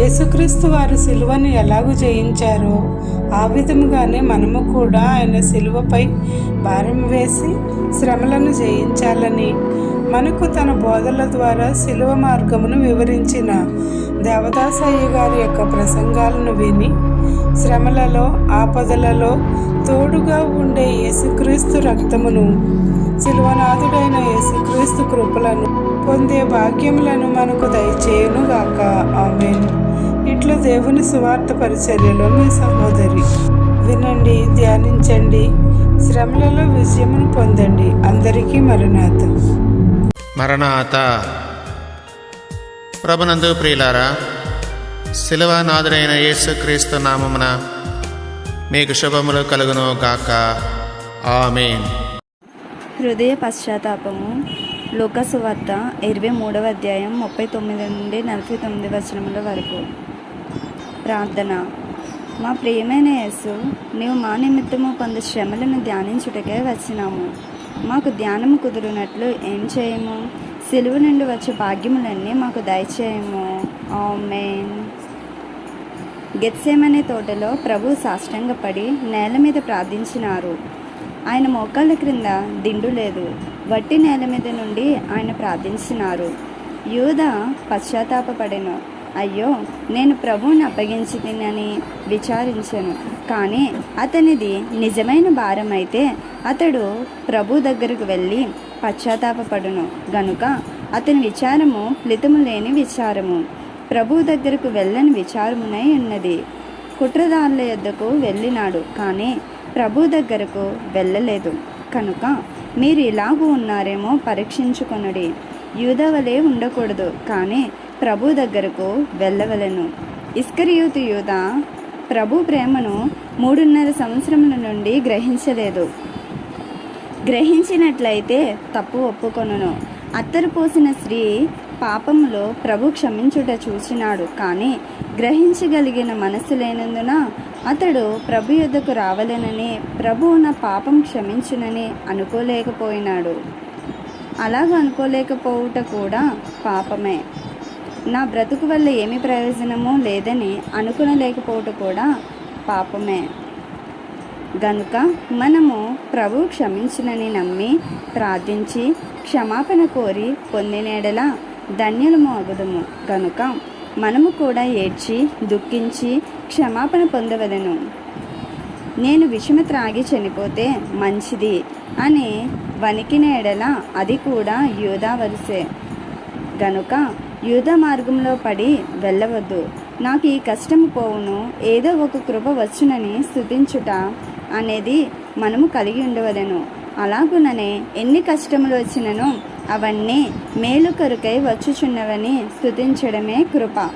యేసుక్రీస్తు వారు సిలువను ఎలాగూ జయించారో ఆ విధముగానే మనము కూడా ఆయన సిలువపై భారం వేసి శ్రమలను జయించాలని మనకు తన బోధల ద్వారా సిలువ మార్గమును వివరించిన దేవదాసయ్య గారి యొక్క ప్రసంగాలను విని శ్రమలలో ఆపదలలో తోడుగా ఉండే యేసుక్రీస్తు రక్తమును శిలువనాథుడైన యేసుక్రీస్తు కృపలను పొందే భాగ్యములను మనకు దయచేయునుగాక. ఆమెను. ఇట్లు దేవుని సువార్త పరిచర్యలో మీ సహోదరి. వినండి ధ్యానించండి. శ్రమలలో విజయమును పొందండి. అందరికీ మరణాత మరణాత. ప్రభునందు ప్రియులారా శిలవానాథుడైన యేసుక్రీస్తు నామమున మీకు శుభములు కలుగును గాక. ఆమేన్. హృదయ పశ్చాత్తాపము. లోకసు వార్త ఇరవై మూడవ అధ్యాయం ముప్పై తొమ్మిది నుండి నలభై తొమ్మిది వచనముల వరకు. ప్రార్థన. మా ప్రియమైన యేసు నీవు మా నిమిత్తము కొంత శ్రమలను ధ్యానించుటకే వచ్చినాము. మాకు ధ్యానము కుదురునట్లు ఏం చేయము? సిలువ నుండి వచ్చే భాగ్యములన్నీ మాకు దయచేయము. ఆమెన్. గెత్సేమనే తోటలో ప్రభు సాష్టంగపడి నేల మీద ప్రార్థించినారు. ఆయన మోకాళ్ళ క్రింద దిండు లేదు. వట్టి నేల మీద నుండి ఆయన ప్రార్థించినారు. యూద పశ్చాత్తాపడెను అయ్యో నేను ప్రభువుని అప్పగించి తినని విచారించాను. కానీ అతనిది నిజమైన భారం అయితే అతడు ప్రభు దగ్గరకు వెళ్ళి పశ్చాత్తాపపడును. గనుక అతని విచారము ఫలితము లేని విచారము. ప్రభు దగ్గరకు వెళ్ళని విచారమునై ఉన్నది. కుట్రదారుల యొద్దకు వెళ్ళినాడు కానీ ప్రభు దగ్గరకు వెళ్ళలేదు. కనుక మీరు ఇలాగూ ఉన్నారేమో పరీక్షించుకొనుడి. యూదవలే ఉండకూడదు కానీ ప్రభు దగ్గరకు వెళ్ళవలెను. ఇస్కరియూతు యూత ప్రభు ప్రేమను మూడున్నర సంవత్సరముల నుండి గ్రహించలేదు. గ్రహించినట్లయితే తప్పు ఒప్పుకొనును. అత్తరు పోసిన స్త్రీ పాపములో ప్రభు క్షమించుట చూచినాడు. కానీ గ్రహించగలిగిన మనసు లేనందున అతడు ప్రభు యుద్ధకు రావలెనని ప్రభు నా పాపం క్షమించునని అనుకోలేకపోయినాడు. అలాగ అనుకోలేకపోవుట కూడా పాపమే. నా బ్రతుకు వల్ల ఏమి ప్రయోజనమో లేదని అనుకునలేకపోవటం కూడా పాపమే. గనుక మనము ప్రభు క్షమించునని నమ్మి ప్రార్థించి క్షమాపణ కోరి పొందినేడలా ధన్యులము అగుదము కనుక మనము కూడా ఏడ్చి దుఃఖించి క్షమాపణ పొందవలను. నేను విషమ త్రాగి చనిపోతే మంచిది అని వణికినేడల అది కూడా యూదా వరుసే. గనుక యూద మార్గంలో పడి వెళ్ళవద్దు. నాకు ఈ కష్టము పోవును. ఏదో ఒక కృప వచ్చునని స్థుతించుట అనేది మనము కలిగి ఉండవలెను. అలాగుననే ఎన్ని కష్టములు వచ్చిననో అవన్నీ మేలు కొరకై వచ్చుచున్నవని స్థుతించడమే కృప.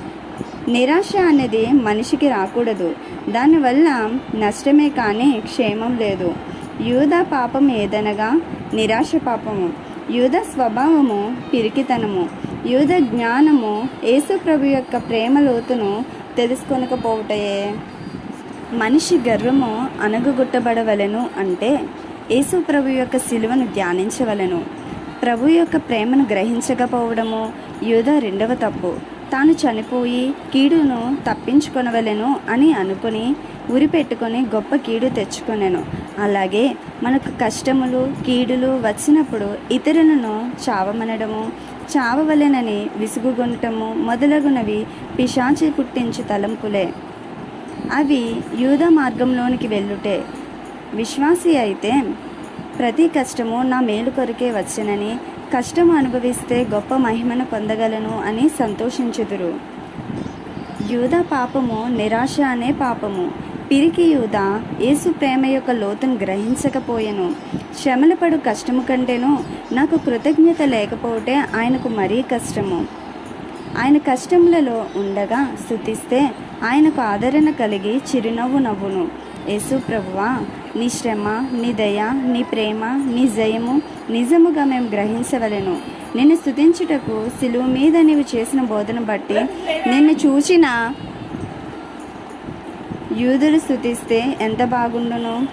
నిరాశ అనేది మనిషికి రాకూడదు. దానివల్ల నష్టమే కానీ క్షేమం లేదు. యూద పాపం ఏదనగా? నిరాశ పాపము. యూద స్వభావము పిరికితనము. యూద జ్ఞానము యేసు ప్రభు యొక్క ప్రేమ లోతును తెలుసుకొనకపోవటయే. మనిషి గర్వము అనగుగుట్టబడవలను అంటే యేసు ప్రభు యొక్క శిలువను ధ్యానించవలెను. ప్రభు యొక్క ప్రేమను గ్రహించకపోవడము యూద రెండవ తప్పు. తాను చనిపోయి కీడును తప్పించుకొనవలెను అని అనుకుని ఉరి పెట్టుకొని గొప్ప కీడు తెచ్చుకొనెను. అలాగే మనకు కష్టములు కీడులు వచ్చినప్పుడు ఇతరులను చావమనడము చావవలెనని విసుగుగుంటము మొదలగునవి పిశాచి పుట్టించు తలంపులే. అవి యూద మార్గంలోనికి వెళ్ళుటే విశ్వాసి అయితే ప్రతి కష్టము నా మేలు కొరకే వచ్చనని కష్టం అనుభవిస్తే గొప్ప మహిమను పొందగలను అని సంతోషించుదురు. యూద పాపము నిరాశ అనే పాపము. పిరికి యూత యేసు ప్రేమ యొక్క లోతును గ్రహించకపోయెను. శ్రమలు పడు కష్టము కంటేను నాకు కృతజ్ఞత లేకపోతే ఆయనకు మరీ కష్టము. ఆయన కష్టములలో ఉండగా స్థుతిస్తే ఆయనకు ఆదరణ కలిగి చిరునవ్వు నవ్వును. యేసు ప్రభువా నీ శ్రమ నీ దయ నీ ప్రేమ నీ జయము నిజముగా మేము గ్రహించవలెను. నిన్ను స్థుతించుటకు సిలువు మీద నీవు చేసిన బోధన బట్టి నిన్ను చూచిన యూదులు స్థుతిస్తే ఎంత బాగుండును?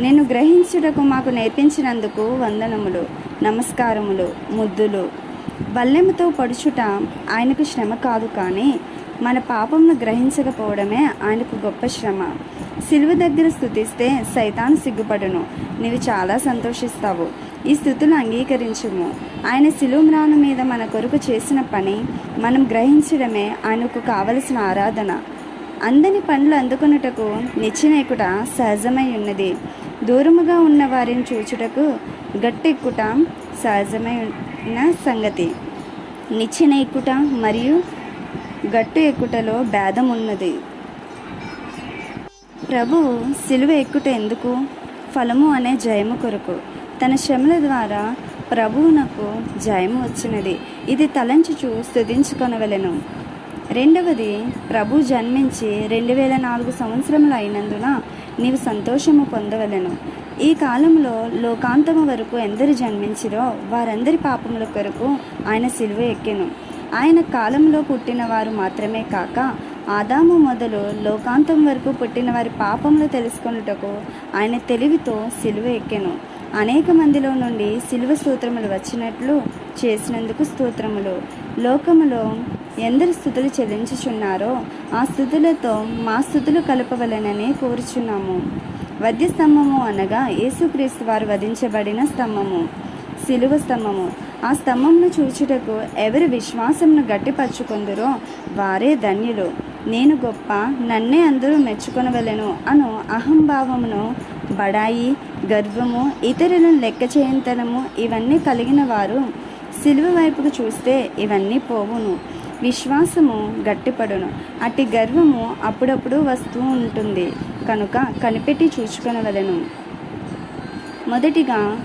నేను గ్రహించుటకు మాకు నేర్పించినందుకు వందనములు నమస్కారములు ముద్దులు. బల్లెముతో పడుచుట ఆయనకు శ్రమ కాదు కానీ మన పాపంను గ్రహించకపోవడమే ఆయనకు గొప్ప శ్రమ. సిలువ దగ్గర స్థుతిస్తే సైతాను సిగ్గుపడును. నీవు చాలా సంతోషిస్తావు. ఈ స్థుతులు అంగీకరించుము. ఆయన శిలుమ్రాను మీద మన కొరకు చేసిన పని మనం గ్రహించడమే ఆయనకు కావలసిన ఆరాధన. అందని పండ్లు అందుకొనుటకు నిచ్చినెక్కుట సహజమై ఉన్నది. దూరముగా ఉన్న వారిని చూచుటకు గట్టెక్కుట సహజమైన సంగతి. నిచ్చిన ఎక్కుట మరియు గట్టు ఎక్కుటలో భేదం ఉన్నది ప్రభువు సిలువ ఎక్కుట ఎందుకు? ఫలము అనే జయము కొరకు. తన శ్రమల ద్వారా ప్రభువునకు జయము వచ్చినది. ఇది తలంచుచు స్థుతించుకొనవలెను రెండవది ప్రభు జన్మించి రెండు వేల నాలుగు సంవత్సరములు అయినందున నీవు సంతోషము పొందవలెను. ఈ కాలంలో లోకాంతము వరకు ఎందరు జన్మించిరో వారందరి పాపముల కొరకు ఆయన సిలువ ఎక్కెను. ఆయన కాలంలో పుట్టిన వారు మాత్రమే కాక ఆదాము మొదలు లోకాంతం వరకు పుట్టిన వారి పాపములు తెలుసుకొనుటకు ఆయన తెలివితో సిలువ ఎక్కెను. అనేక మందిలో నుండి సిలువ స్తోత్రములు వచ్చినట్లు చేసినందుకు స్తోత్రములు. లోకములో ఎందరు స్థుతులు చెల్లించుచున్నారో ఆ స్థుతులతో మా స్థుతులు కలపవలనని కోరుచున్నాము. వద్య స్తంభము అనగా యేసుక్రీస్తు వారు వధించబడిన స్తంభము సిలువ స్తంభము. ఆ స్తంభంను చూచుటకు ఎవరి విశ్వాసంను గట్టిపరుచుకుందరో వారే ధన్యులు. నేను గొప్ప నన్నే అందరూ మెచ్చుకొనవలెను అను అహంభావమును బడాయి గర్వము ఇతరులను లెక్క చేయంతనము ఇవన్నీ కలిగిన వారు సిలువ వైపుకు చూస్తే ఇవన్నీ పోవును. విశ్వాసము గట్టిపడును. అట్టి గర్వము అప్పుడప్పుడు వస్తూ ఉంటుంది. కనుక కనిపెట్టి చూచుకొనవలను. మొదటిగా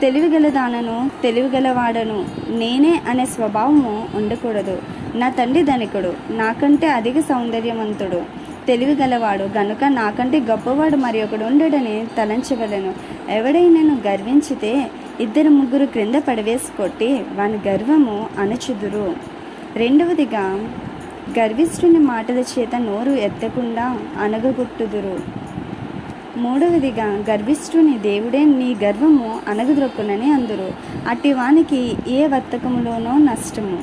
తెలివిగలదానను తెలివిగలవాడను. నేనే అనే స్వభావము ఉండకూడదు. నా తండ్రి ధనికుడు నాకంటే అధిక సౌందర్యవంతుడు. తెలివిగలవాడు గనుక నాకంటే గొప్పవాడు మరి ఒకడు ఉండడని తలంచవలను. ఎవడైనాను గర్వించితే ఇద్దరు ముగ్గురు క్రింద పడవేసి కొట్టి వాని గర్వము అణచుదురు. రెండవదిగా గర్విష్ఠుని మాటల చేత నోరు ఎత్తకుండా అనగగొట్టుదురు మూడవదిగా గర్విష్ఠుని దేవుడే నీ గర్వము అనగద్రొక్కునని అందురు. అట్టి వానికి ఏ వర్తకములోనో నష్టము.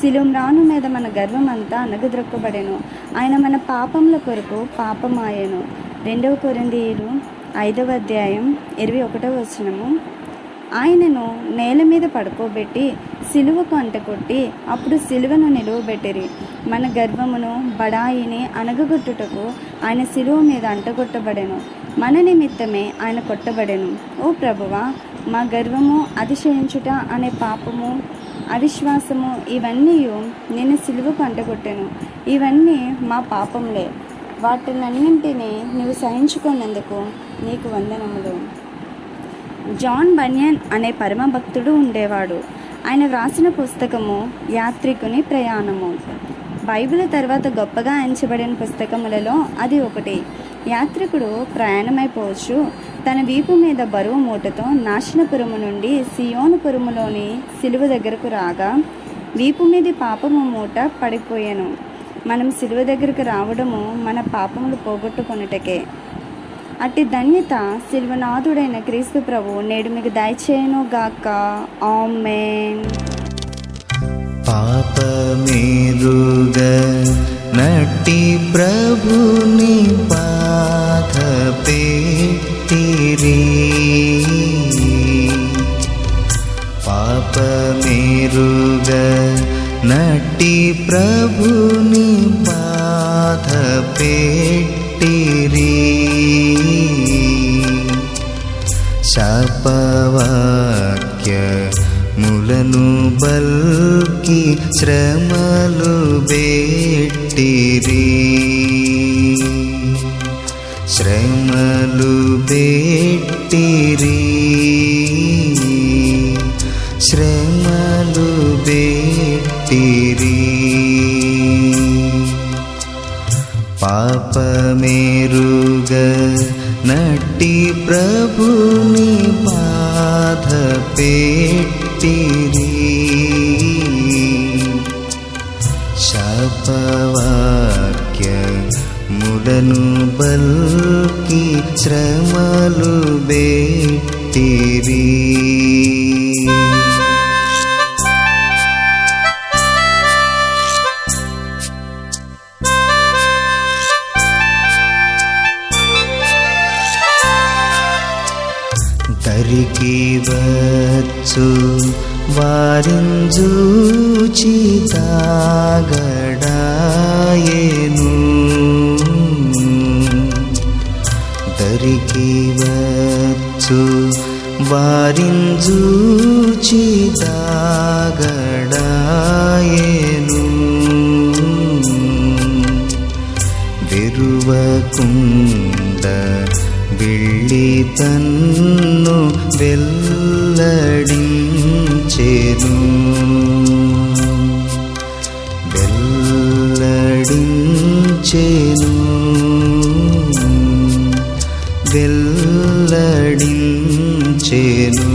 శిలుమ్రాను మీద మన గర్వం అంతా అనగద్రొక్కబడెను ఆయన మన పాపముల కొరకు పాపమాయను. రెండవ కొరందీయులు ఐదవ అధ్యాయం ఇరవై ఒకటవ వచనము. ఆయనను నేల మీద పడుకోబెట్టి సిలువకు అంటకొట్టి అప్పుడు సిలువను నిలువబెట్టిరి మన గర్వమును బడాయిని అనగగొట్టుటకు ఆయన సిలువ మీద అంటగొట్టబడెను. మన నిమిత్తమే ఆయన కొట్టబడెను. ఓ ప్రభువా మా గర్వము అతిశయించుట అనే పాపము అవిశ్వాసము ఇవన్నీ నేను సిలువకు అంటగొట్టాను ఇవన్నీ మా పాపంలే వాటినన్నింటినీ నువ్వు సహించుకున్నందుకు నీకు వందనములు. జాన్ బన్యన్ అనే పరమ భక్తుడు ఉండేవాడు. ఆయన వ్రాసిన పుస్తకము యాత్రికుని ప్రయాణము. బైబిల్ తర్వాత గొప్పగా ఎంచబడిన పుస్తకములలో అది ఒకటి. యాత్రికుడు ప్రయాణమైపోవచ్చు. తన వీపు మీద బరువు మూటతో నాశనపురము నుండి సియోనుపురములోని సిలువ దగ్గరకు రాగా వీపు మీద పాపము మూట పడిపోయాను. మనం సిలువ దగ్గరకు రావడము మన పాపములు పోగొట్టుకొనుటకే. అట్టి ధన్యత శిల్వనాథుడైన క్రీస్తు ప్రభు నేడు మీకు దయచేయను గాక. ఆమెన్. పాపమేరుగ నటి ప్రభుని బాధ పెట్టిరి పాపమేరుగ నటి ప్రభుని బాధ పే శాపవాక్య ములను బల్కి శ్రమలు బెట్టిరి. శ్రమలు బెట్టిరి. శ్రమలు బెట్టిరి. పాపమేరుగ నటి ప్రభుని బాధ పెట్టిరి. శాపవాక్య ముడను బల్కి శ్రమలు బెట్టిరీ తాగడాయేను దరికి వచ్చు వారింజూచి తాగడాయేను. విరువకుండ వెళ్ళి తన్ను వెల్లడించెను వెల్లడించెను. వెల్లడించెను